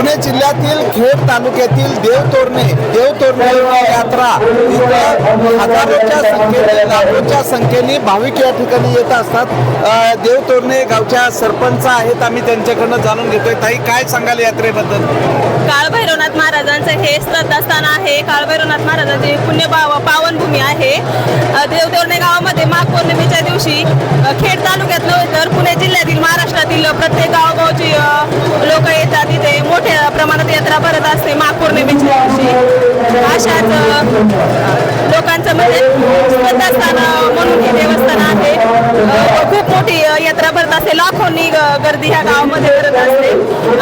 पुणे जिल्ह्यातील खेड तालुक्यातील देवतोरणे देवतोरणे यात्रा हजारोच्या संख्येने लाखोच्या संख्येने भाविक या ठिकाणी येत असतात. देव देवतोरणे गावच्या सरपंच आहेत आम्ही त्यांच्याकडनं जाणून घेतोय. ताई काय सांगाल यात्रेबद्दल? काळभैरवनाथ महाराजांचं हे श्रद्धास्थान आहे. काळभैरवनाथ महाराजांची पुण्य पाव- पावनभूमी आहे. देव तोरणे गावामध्ये माघ पौर्णिमेच्या दिवशी खेड तालुक्यात नव्हे तर पुणे जिल्ह्यातील महाराष्ट्रातील प्रत्येक गावगावची लोक येतात. प्रमाणात यात्रा भरत असते माघ पौर्णिमेच्या दिवशी अशाच लोकांचं म्हणजे श्रद्धास्थान म्हणून हे देवस्थान आहे. खूप मोठी यात्रा भरत असते. लाखोंनी गर्दी ह्या गावामध्ये भरत असते.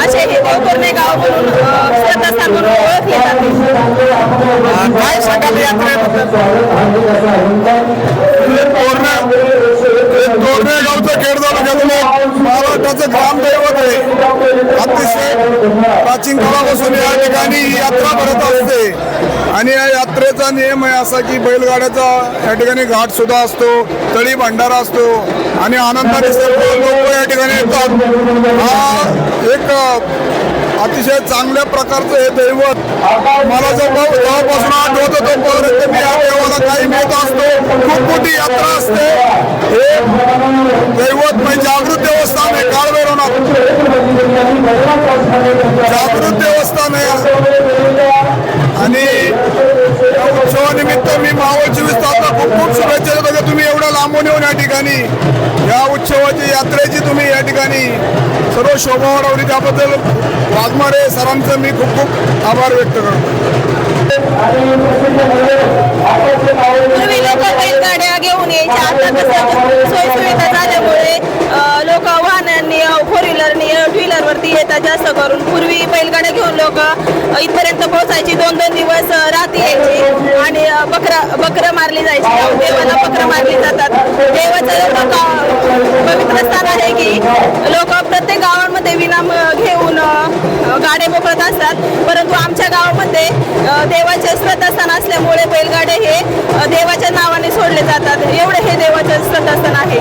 असे हे देवतोरणे गाव म्हणून अ, श्रद्धास्थान म्हणून ओळखले जाते. काय सांगाल यात्रेबद्दल? तोरणे गावचं खेड तालुक्यातलं महाराष्ट्राचं ग्रामदैवत आहे. अतिशय प्राचीन काळापासून या ठिकाणी यात्रा भरत असते. आणि या यात्रेचा नियम आहे असा की बैलगाड्याचा या ठिकाणी घाट सुद्धा असतो तळी भंडारा असतो आणि आनंदाने सर्व लोक या ठिकाणी येतात. हा एक अतिशय चांगल्या प्रकारचं हे दैवत मला जो भाऊ आठवत आठवत तोपर्यंत मी या देवाला काही मिळत असतो. खूप मोठी यात्रा असते. हे दैवत म्हणजे जागृत देवस्थान आहे काळभैरवनाथ जागृत देवस्थान आहे. आणि उत्सवानिमित्त मी मावळ चोवीस तासला खूप खूप शुभेच्छा लांबून येऊन या ठिकाणी. या उत्सवाची यात्रेची तुम्ही या ठिकाणी सर्व शोभा वाढवली. त्याबद्दल वाघमारे सरांचं मी खूप खूप आभार व्यक्त करतो. वाहनांनी फोर व्हीलरनी टू व्हीलरवरती येतात जास्त करून. पूर्वी बैलगाड्या घेऊन लोक इथपर्यंत पोहोचायची दोन दोन दिवस अ, रात्री यायची आणि बकरा बकरं मारली जायची. देवाला बकरं मारली जातात. देवाचं पवित्र स्थान आहे की लोक प्रत्येक गावांमध्ये विनाम घेऊन गाड्या मोकळत असतात. परंतु आमच्या गावामध्ये देवाचे श्रद्धास्थान असल्यामुळे बैलगाडे हे देवाच्या नावाने सोडले जातात. एवढे हे देवाचे श्रद्धास्थान आहे.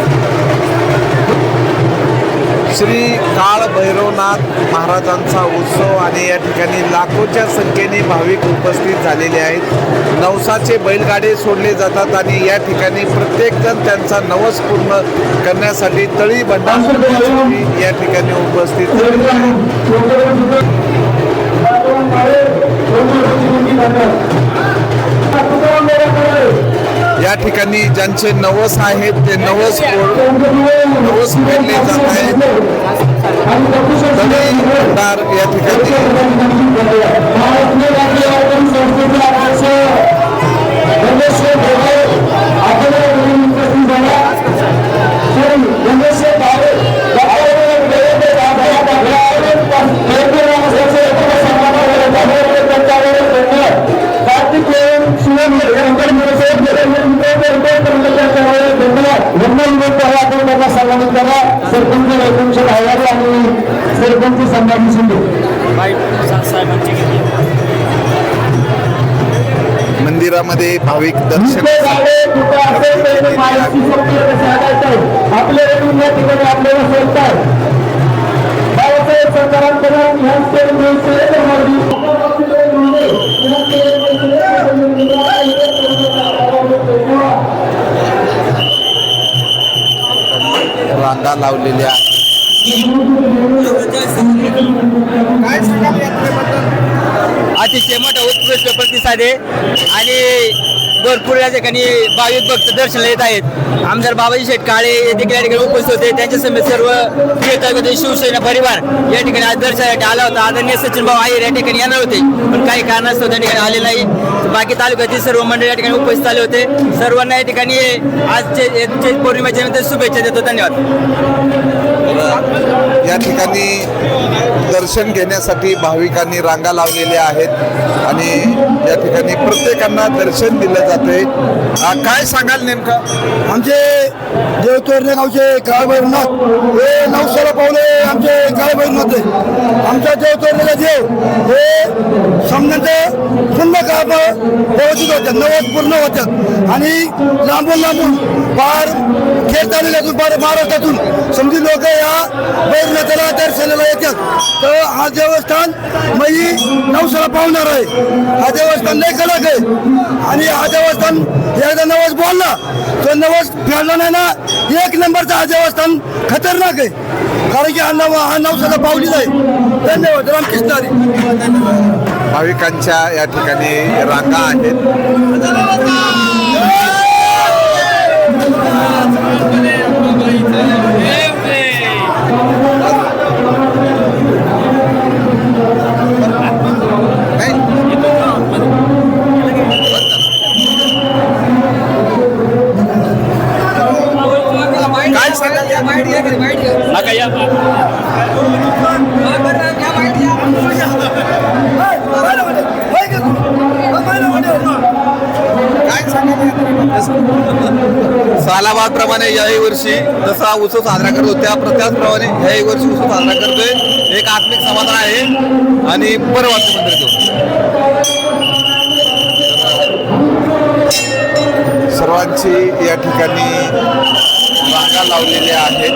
श्री काळ भैरवनाथ महाराजांचा उत्सव आणि या ठिकाणी लाखोच्या संख्येने भाविक उपस्थित झालेले आहेत नवसाचे बैलगाडे सोडले जातात आणि या ठिकाणी प्रत्येकजण त्यांचा नवस पूर्ण करण्यासाठी तळी भंडारसाठी या ठिकाणी उपस्थित झालेले आहेत या ठिकाणी ज्यांचे नवस आहेत ते नवस नवस पेरले जात आहेत. भंडार या ठिकाणी. सरपंच सरकारांकडून ह्या स्टेट रांगा लावलेल्या अतिशय मोठा उत्कृष्ट प्रतिसाद आहे. आणि भरपूर या ठिकाणी भाविक भक्त दर्शनाला येत आहेत. आमदार बाबाजी शेठ काळे देखील या ठिकाणी उपस्थित होते. त्यांच्या समेत सर्व खेळ तालुक्यातील शिवसेना परिवार या ठिकाणी आज दर्शनासाठी आला होता. आदरणीय सचिन भाऊ आयर या ठिकाणी येणार होते. पण काही कारणास्तव त्या ठिकाणी आले नाही. बाकी तालुक्यातील सर्व मंडळी या ठिकाणी उपस्थित आले होते. सर्वांना या ठिकाणी आजचे पौर्णिमेच्या निमित्त शुभेच्छा देतो. धन्यवाद. या ठिकाणी दर्शन घेण्यासाठी भाविकांनी रांगा लावलेल्या आहेत आणि या ठिकाणी प्रत्येकांना दर्शन दिलं जाते काय सांगाल नेमकं? आमचे देवतोरणे गावचे काळभैरनाथ हे नवसाला पावले आमचे काळभैरनाथ आहे. आमच्या देवतोरण्याचा देव? हे व्यवस्थित होत्या नवस पूर्ण होत्यात आणि लांबून लांबून बाहेर खेळ तालुक्यातून बाहेर महाराष्ट्रातून. समजी लोक या बैरनाथाला दर्शनाला येतात. तर हा देवस्थान मी नवसाला पावणार आहे. हा देवस्थान लय कडक आहे. आणि हा देवस्थान एकदा नवस बोलला तर नवस फेडला नाही ना एक नंबरचा हा देवस्थान खतरनाक आहे. कारण की हा नव हा नवसाला पावली आहे. धन्यवाद. रामकृष्ण भाविकांच्या या ठिकाणी रांगा आहेत काय सांगाल या सालाबाद प्रमाणे याही वर्षी जसा उत्सव साजरा करत होतो त्या त्याचप्रमाणे याही वर्षी उत्सव साजरा करतोय. एक आत्मिक समाधान आहे. आणि बरं वाटतं मंदिर सर्वांची या ठिकाणी रांगा लावलेल्या आहेत.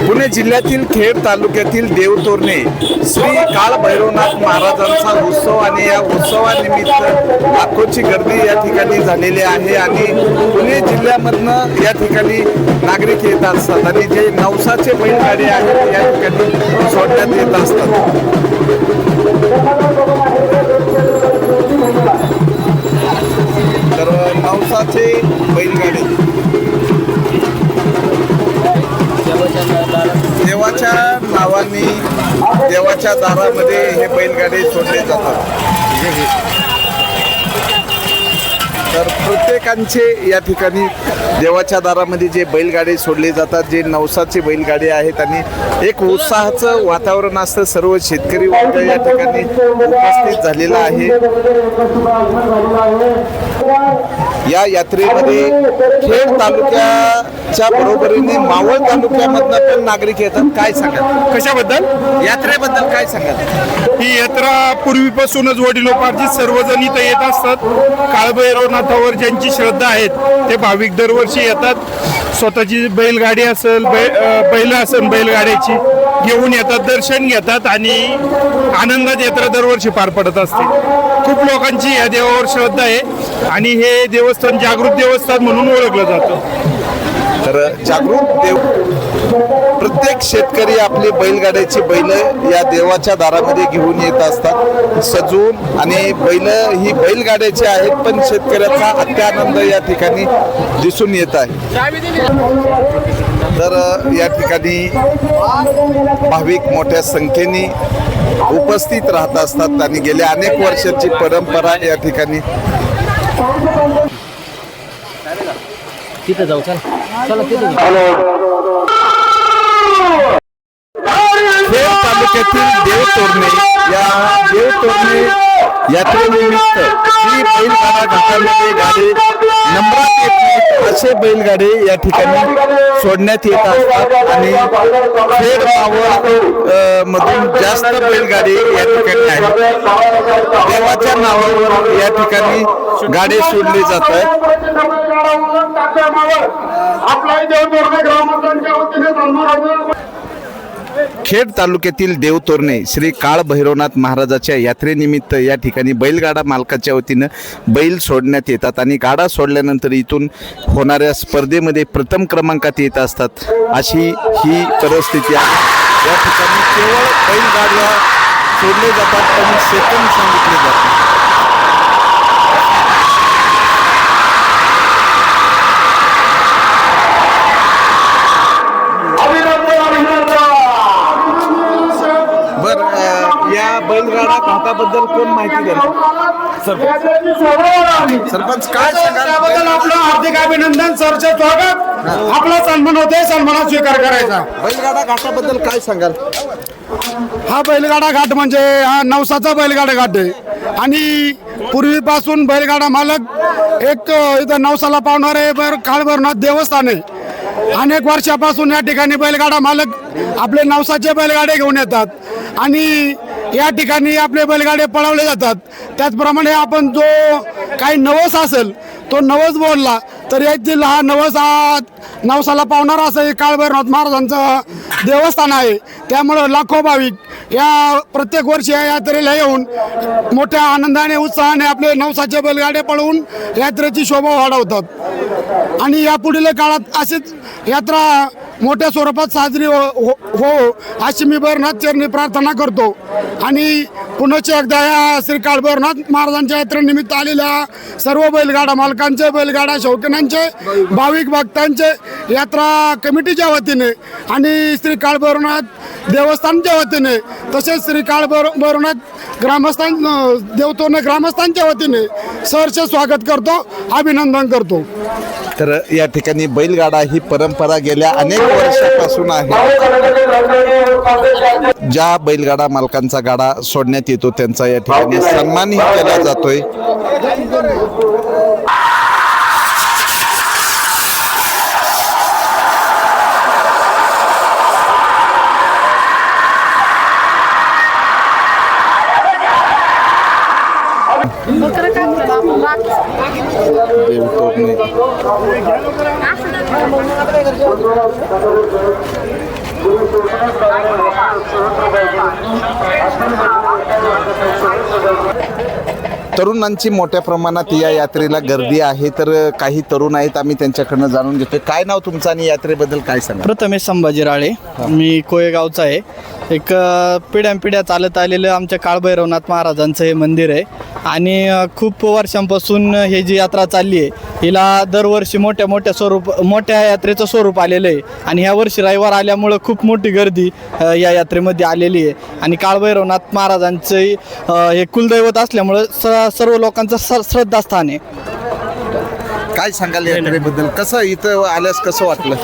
पुणे जिल्ह्यातील खेड तालुक्यातील देवतोरणे श्री काळ भैरवनाथ महाराजांचा उत्सव आणि या उत्सवानिमित्त लाखोची गर्दी या ठिकाणी झालेली आहे आणि पुणे जिल्ह्यामधनं या ठिकाणी नागरिक येत असतात आणि जे नवसाचे बैलगाडी आहेत या ठिकाणी सोडण्यात येत असतात. नवसाचे बैलगाडी. देवाच्या नावाने देवाच्या दारामध्ये हे बैलगाडी सोडले जातात. तर प्रत्येकांचे या ठिकाणी देवाच्या दारामध्ये जे बैलगाडी सोडले जातात जे नवसाचे बैलगाडी आहेत आणि एक उत्साहाचं वातावरण असतं. सर्व शेतकरी वर्ग या ठिकाणी उपस्थित झालेला आहे. या यात्रेमध्ये खेड तालुक्याच्या बरोबरीने मावळ तालुक्यामधनं पण नागरिक येतात. काय सांगाल? कशाबद्दल? यात्रेबद्दल काय सांगाल? ही यात्रा पूर्वीपासूनच वडिलोपार्जित सर्वजण इथं येत असतात. काळभैरवनाथावर ज्यांची श्रद्धा आहेत ते भाविक दरवर्षी येतात. स्वतःची बैलगाडी असेल बै बैल असेल बैलगाड्याची घेऊन येतात दर्शन घेतात आणि आनंदात यात्रा दरवर्षी पार पडत असते. खूप लोकांची या देवावर श्रद्धा आहे आणि हे देवस्थान जागृत देवस्थान म्हणून ओळखलं जातं. तर जागृत देव प्रत्येक शेतकरी आपली बैलगाड्याची बैल या देवाच्या दारामध्ये घेऊन येत असतात. सजून आणि बैल ही बैलगाड्याची आहेत पण शेतकऱ्याचा अत्यानंद या ठिकाणी दिसून येत आहे. तर या ठिकाणी भाविक मोठ्या संख्येने उपस्थित राहत असतात. आणि गेल्या अनेक वर्षाची परंपरा या ठिकाणी. खेड तालुक्यातील देवतोरणे या देवतोरणे यात्रेनिमित्त ही बैलगाडा घाटामध्ये गाडी नंबरात येत असे बैलगाडी या ठिकाणी सोडण्यात येत असतात आणि खेड मावळ मधून जास्त बैलगाडी या ठिकाणी आहे. देवाच्या नावावर या ठिकाणी गाडी सोडली जात आहेत. खेड तालुक्यातील देवतोरणे श्री काळ भैरवनाथ महाराजाच्या यात्रेनिमित्त या ठिकाणी बैलगाडा मालकाच्या वतीनं बैल सोडण्यात येतात आणि गाडा सोडल्यानंतर इथून होणाऱ्या स्पर्धेमध्ये प्रथम क्रमांकात येत असतात. अशी ही परिस्थिती आहे. या ठिकाणी केवळ बैलगाड्या सोडले जातात पण सेकंद सांगितले जातात. बैलगाडा घाटाबद्दल कोण माहिती द्या सरपंच काय त्याबद्दल सांगाल? आपलं हार्दिक अभिनंदन सरचे स्वागत. आपला सन्मान होते सन्मानात स्वीकार करायचा. बैलगाडा घाटाबद्दल काय सांगाल? हा बैलगाडा घाट म्हणजे हा नवसाचा बैलगाडा घाट आहे. आणि पूर्वीपासून बैलगाडा मालक एक इथं नवसाला पावणारे बर काळभरनाथ देवस्थान आहे. अनेक वर्षापासून या ठिकाणी बैलगाडा मालक आपले नवसाचे बैलगाडे घेऊन येतात. आणि या ठिकाणी आपले बैलगाडे पळवले जातात. त्याचप्रमाणे आपण जो काही नवस असेल तो नवस बोलला तर यातील हा नवस हा नवसाला पावणारा असं हे काळभैरनाथ महाराजांचं देवस्थान आहे. त्यामुळं लाखो भाविक या प्रत्येक वर्षी या यात्रेला येऊन मोठ्या आनंदाने उत्साहाने आपले नवसाचे बैलगाडे पळवून यात्रेची शोभा वाढवतात. आणि या पुढील काळात अशीच यात्रा मोठ्या स्वरूपात साजरी हो हो- हो अशी मी भैरनाथ चरणी प्रार्थना करतो. आणि पुनश्च एकदा या श्री काळभैरनाथ महाराजांच्या यात्रेनिमित्त आलेल्या सर्व बैलगाडा मालकांचे बैलगाडा शौकीनांचे भाविक भक्तांचे यात्रा कमिटीच्या वतीने आणि श्री काळभैरनाथ देवस्थानच्या वतीने तसेच श्री काळभैर भैरनाथ ग्रामस्थान देवतोने ग्रामस्थांच्या वतीने सहर्ष स्वागत करतो अभिनंदन करतो. तर या ठिकाणी बैलगाडा ही परंपरा गेल्या अनेक वर्षापासून आहे. ज्या बैलगाडा मालकांचा गाडा सोडण्यात येतो त्यांचा या ठिकाणी सन्मानही केला जातोय. तरुणांची मोठ्या प्रमाणात या यात्रेला गर्दी आहे. तर काही तरुण आहेत आम्ही त्यांच्याकडनं जाणून घेतोय. काय नाव तुमचं आणि यात्रेबद्दल काय सांगा प्रथमेश संभाजी राळे. मी कोळेगावचा आहे. एक पिढ्यानपिढ्या चालत आलेलं आमच्या काळभैरवनाथ महाराजांचं हे मंदिर आहे. आणि खूप वर्षांपासून हे जी यात्रा चालली आहे हिला दरवर्षी मोठ्या मोठ्या स्वरूप मोठ्या यात्रेचं स्वरूप आलेलं आहे. आणि ह्या वर्षी रविवार आल्यामुळं खूप मोठी गर्दी या यात्रेमध्ये आलेली आहे. आणि काळभैरवनाथ महाराजांचंही हे कुलदैवत असल्यामुळं स सर्व लोकांचं स श्रद्धास्थान आहे. काय सांगाल यात्रेबद्दल कसं इथं आल्यास कसं वाटलं?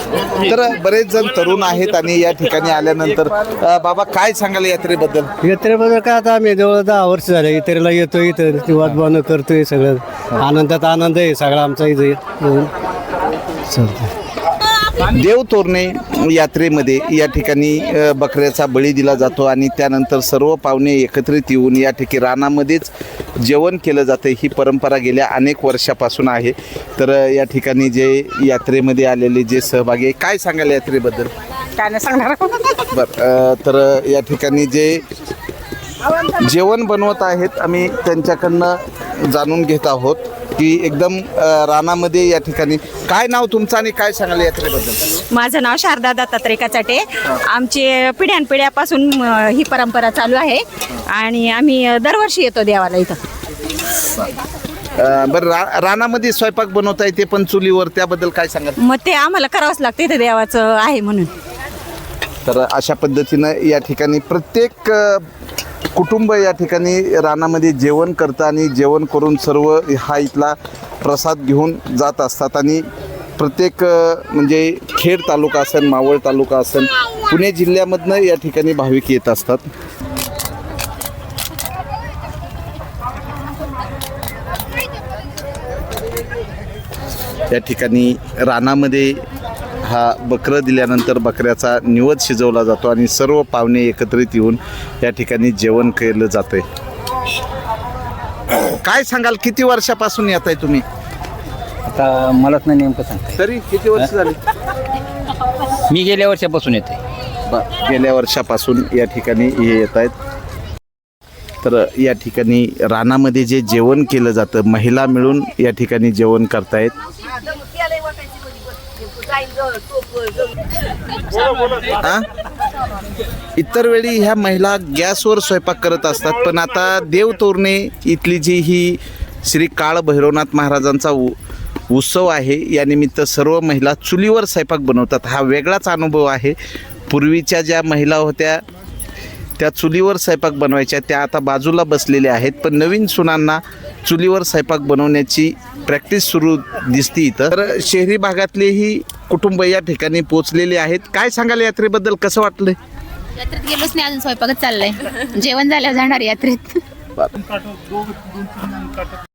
तर बरेच जण तरुण आहेत आणि या ठिकाणी आल्यानंतर अ, बाबा काय सांगाल यात्रेबद्दल? यात्रेबद्दल काय आता आम्ही जवळ दहा वर्ष झाले यात्रेला येतो इथं निवास बनव करतोय सगळं. आनंदात आनंद आहे सगळा आमचा इथे. चालतंय. देव तोरणे यात्रेमध्ये या ठिकाणी बकऱ्याचा बळी दिला जातो आणि त्यानंतर सर्व पाहुणे एकत्रित येऊन या ठिकाणी रानामध्येच जेवण केलं जातं. ही परंपरा गेल्या अनेक वर्षापासून आहे. तर या ठिकाणी जे यात्रेमध्ये आलेले जे सहभागी आहे काय सांगाल यात्रेबद्दल? काय नाही सांगणार. बर तर या ठिकाणी जे जेवण बनवत आहेत आम्ही त्यांच्याकडनं जाणून घेत आहोत की एकदम रानामध्ये या ठिकाणी काय नाव तुमचं आणि काय सांगाल यात्रेबद्दल? माझं नाव शारदा दत्तात्रय कचाटे. आमची पिढ्यानपिढ्यापासून ही परंपरा चालू आहे. आणि आम्ही दरवर्षी येतो देवाला इथं. बरं रा रानामध्ये स्वयंपाक बनवता येते पण चुलीवर त्याबद्दल काय सांगाल? मग ते आम्हाला करावंच लागतं इथं देवाचं आहे म्हणून. तर अशा पद्धतीनं या ठिकाणी प्रत्येक कुटुंब या ठिकाणी रानामध्ये जेवण करतं आणि जेवण करून सर्व हा इथला प्रसाद घेऊन जात असतात. आणि प्रत्येक म्हणजे खेड तालुका असेल मावळ तालुका असेल पुणे जिल्ह्यामधनं या ठिकाणी भाविक येत असतात. या ठिकाणी रानामध्ये हा बकरं दिल्यानंतर बकऱ्याचा निवद शिजवला जातो आणि सर्व पाहुणे एकत्रित येऊन या ठिकाणी जेवण केलं जातंय. काय सांगाल किती वर्षापासून येत आहे तुम्ही? आता मलाच नाही नेमकं सांगता तरी किती वर्ष झाली? मी गेल्या वर्षापासून येते. ब- गेल्या वर्षापासून या ठिकाणी हे येत आहेत तर या ठिकाणी रानामध्ये जे जेवण केलं जातं महिला मिळून या ठिकाणी जेवण करतायत. इतर वेळी ह्या महिला गॅसवर स्वयंपाक करत असतात पण आता देव तोरणे इथली जी ही श्री काळ भैरवनाथ महाराजांचा उ उत्सव आहे या निमित्त सर्व महिला चुलीवर स्वयंपाक बनवतात. हा वेगळाच अनुभव आहे. पूर्वीच्या ज्या महिला होत्या त्या चुलीवर स्वयंपाक बनवायच्या त्या आता बाजूला बसलेल्या आहेत पण नवीन सुनांना चुलीवर स्वयंपाक बनवण्याची प्रॅक्टिस सुरू दिसते इथं. तर शहरी भागातलेही कुटुंब या ठिकाणी पोचलेले आहेत. काय सांगाल यात्रेबद्दल? कसं वाटलं यात्रेत गेलोच नाही अजून स्वयंपाकच चाललंय. जेवण झाल्यावर जाणार यात्रेत.